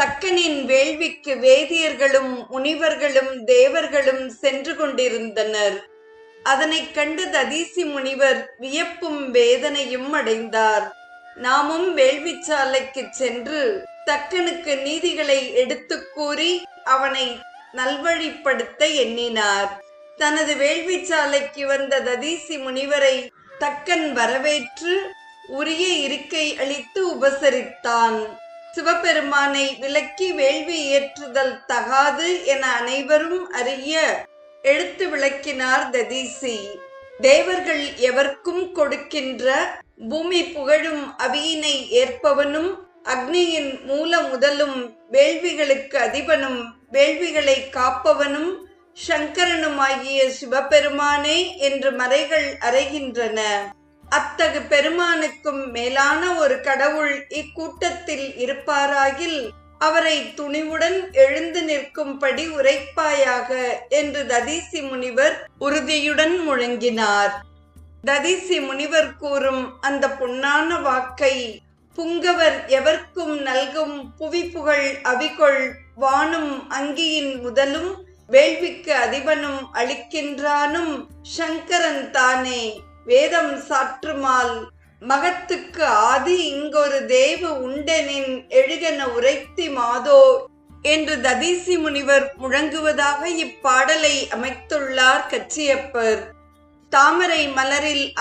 தக்கனின் வேள்விக்கு வேதியர்களும் முனிவர்களும் தேவர்களும் சென்று கொண்டிருந்தனர். அதனைக் கண்டு ததீசி முனிவர் வியப்பும் வேதனையும் அடைந்தார். நாமும் வேள்விச்சாலைக்கு சென்று தக்கனுக்கு நீதிகளை எடுத்துக் கூறி அவனை நல்வழிப்படுத்த எண்ணினார். தனது வேள்விச்சாலைக்கு வந்த ததீசி முனிவரை தக்கன் வரவேற்று உரிய இருக்கை அளித்து உபசரித்தான். சிவபெருமானை விலக்கி வேள்வி ஏற்றுதல் தகாது என அனைவரும் அறிய எழுத்து விளக்கினார் ததீசி. தேவர்கள் எவர்க்கும் கொடுக்கின்ற பூமி புகழும் அவியினை ஏற்பவனும் அக்னியின் மூல முதலும் வேள்விகளுக்கு அதிபனும் வேள்விகளை காப்பவனும் சங்கரனுமாகிய சிவபெருமானே என்று மறைகள் அறைகின்றன. அத்தகு பெருமானுக்கும் மேலான ஒரு கடவுள் இக்கூட்டத்தில் இருப்பாராகில் அவரை துணிவுடன் எழுந்து நிற்கும்படி உரைப்பாயாக என்று ததீசி முனிவர் உறுதியுடன் முழங்கினார். ததீசி முனிவர் கூறும் அந்த பொன்னான வாக்கை புங்கவர் எவர்க்கும் நல்கும் புவி புகழ் அவிகொள் வானும் அங்கியின் முதலும் வேள்விக்கு அதிபனும் அளிக்கின்றானும் சங்கரன் தானே! வேதம் சாற்றுமால் மகத்துக்கு ஆதி இங்கொரு தேவ உண்டெனின் எழுகென உரைத்தி மாதோ என்று ததீசி முனிவர் முழங்குவதாக இப்பாடலை அமைத்துள்ளார் கச்சியப்பர். தாமரை மலரில்